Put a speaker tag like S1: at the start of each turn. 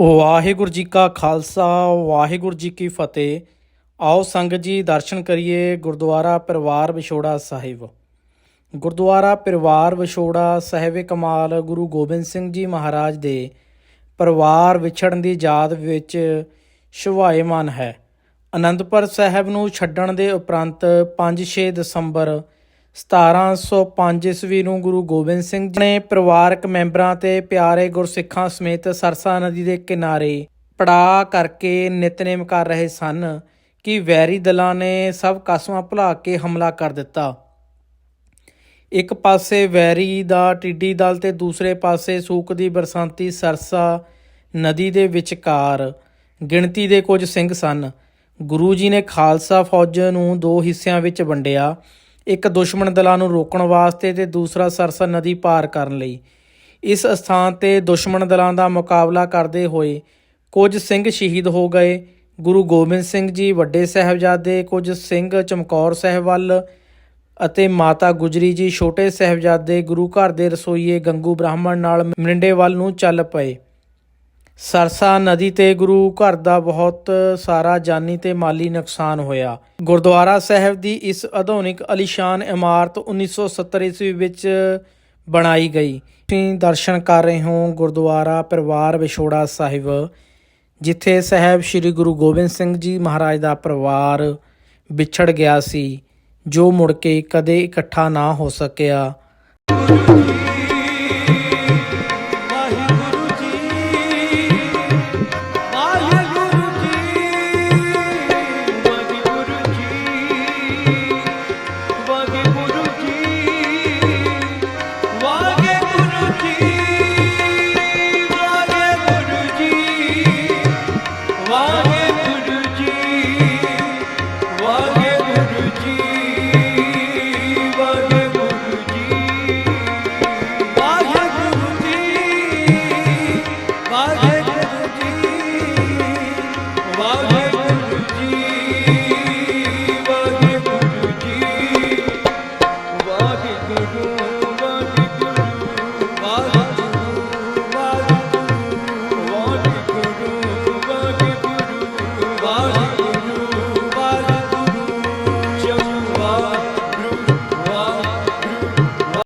S1: ਵਾਹਿਗੁਰੂ ਜੀ ਕਾ ਖਾਲਸਾ, ਵਾਹਿਗੁਰੂ ਜੀ ਕੀ ਫਤਿਹ। ਆਓ ਸੰਗਤ ਜੀ, ਦਰਸ਼ਨ ਕਰੀਏ ਗੁਰਦੁਆਰਾ ਪਰਿਵਾਰ ਵਿਛੋੜਾ ਸਾਹਿਬ। ਗੁਰਦੁਆਰਾ ਪਰਿਵਾਰ ਵਿਛੋੜਾ ਸਾਹਿਬ ਕਮਾਲ ਗੁਰੂ ਗੋਬਿੰਦ ਸਿੰਘ ਜੀ ਮਹਾਰਾਜ ਦੇ ਪਰਿਵਾਰ ਵਿਛੜਨ ਦੀ ਯਾਦ ਵਿੱਚ ਸ਼ੁਭਾਏਮਾਨ ਹੈ। ਅਨੰਦਪੁਰ ਸਾਹਿਬ ਨੂੰ ਛੱਡਣ ਦੇ ਉਪਰੰਤ 5-6 ਦਸੰਬਰ 1705 ਈਸਵੀ ਨੂੰ ਗੁਰੂ ਗੋਬਿੰਦ ਸਿੰਘ ਜੀ ਨੇ ਪਰਿਵਾਰਕ ਮੈਂਬਰਾਂ ਤੇ ਪਿਆਰੇ ਗੁਰਸਿੱਖਾਂ ਸਮੇਤ ਸਰਸਾ ਨਦੀ ਦੇ ਕਿਨਾਰੇ ਪੜਾ ਕਰਕੇ ਨਿਤਨੇਮ ਕਰ ਰਹੇ ਸਨ ਕਿ ਵੈਰੀ ਦਲਾਂ ਨੇ ਸਭ ਕਸਮਾਂ ਭੁਲਾ ਕੇ ਹਮਲਾ ਕਰ ਦਿੱਤਾ। ਇੱਕ ਪਾਸੇ ਵੈਰੀ ਦਾ ਟਿੱਡੀ ਦਲ ਤੇ ਦੂਸਰੇ ਪਾਸੇ ਸੂਕ ਦੀ ਬਰਸਾਂਤੀ ਸਰਸਾ ਨਦੀ ਦੇ ਵਿਚਕਾਰ ਗਿਣਤੀ ਦੇ ਕੁਝ ਸਿੰਘ ਸਨ। ਗੁਰੂ ਜੀ ਨੇ ਖਾਲਸਾ ਫੌਜ ਨੂੰ ਦੋ ਹਿੱਸਿਆਂ ਵਿੱਚ ਵੰਡਿਆ। ਇੱਕ ਦੁਸ਼ਮਣ ਦਲਾਂ ਨੂੰ ਰੋਕਣ ਵਾਸਤੇ ਤੇ ਦੂਸਰਾ ਸਰਸਾ ਨਦੀ ਪਾਰ ਕਰਨ ਲਈ। ਇਸ ਸਥਾਨ ਤੇ ਦੁਸ਼ਮਣ ਦਲਾਂ ਦਾ ਮੁਕਾਬਲਾ ਕਰਦੇ ਹੋਏ ਕੁਝ ਸਿੰਘ ਸ਼ਹੀਦ ਹੋ ਗਏ। ਗੁਰੂ ਗੋਬਿੰਦ ਸਿੰਘ ਜੀ, ਵੱਡੇ ਸਾਹਿਬਜ਼ਾਦੇ ਕੁਝ ਸਿੰਘ ਚਮਕੌਰ ਸਾਹਿਬ ਵੱਲ ਅਤੇ ਮਾਤਾ ਗੁਜਰੀ ਜੀ, ਛੋਟੇ ਸਾਹਿਬਜ਼ਾਦੇ ਗੁਰੂ ਘਰ ਦੇ ਰਸੋਈਏ ਗੰਗੂ ਬ੍ਰਾਹਮਣ ਨਾਲ ਮਰਿੰਡੇ ਵੱਲ ਨੂੰ ਚੱਲ ਪਏ। ਸਰਸਾ ਨਦੀ ਤੇ ਗੁਰੂ ਘਰ ਦਾ ਬਹੁਤ ਸਾਰਾ ਜਾਨੀ ਤੇ ਮਾਲੀ ਨੁਕਸਾਨ ਹੋਇਆ। ਗੁਰਦੁਆਰਾ ਸਾਹਿਬ ਦੀ ਇਸ ਆਧੁਨਿਕ ਅਲੀਸ਼ਾਨ ਇਮਾਰਤ 1970 ਈਸਵੀ ਵਿੱਚ ਬਣਾਈ ਗਈ। ਤੁਸੀਂ ਦਰਸ਼ਨ ਕਰ ਰਹੇ ਹੋ ਗੁਰਦੁਆਰਾ ਪਰਿਵਾਰ ਵਿਛੋੜਾ ਸਾਹਿਬ, ਜਿੱਥੇ ਸਾਹਿਬ ਸ੍ਰੀ ਗੁਰੂ ਗੋਬਿੰਦ ਸਿੰਘ ਜੀ ਮਹਾਰਾਜ ਦਾ ਪਰਿਵਾਰ ਵਿਛੜ ਗਿਆ ਸੀ, ਜੋ ਮੁੜ ਕੇ ਕਦੇ ਇਕੱਠਾ ਨਾ ਹੋ ਸਕਿਆ।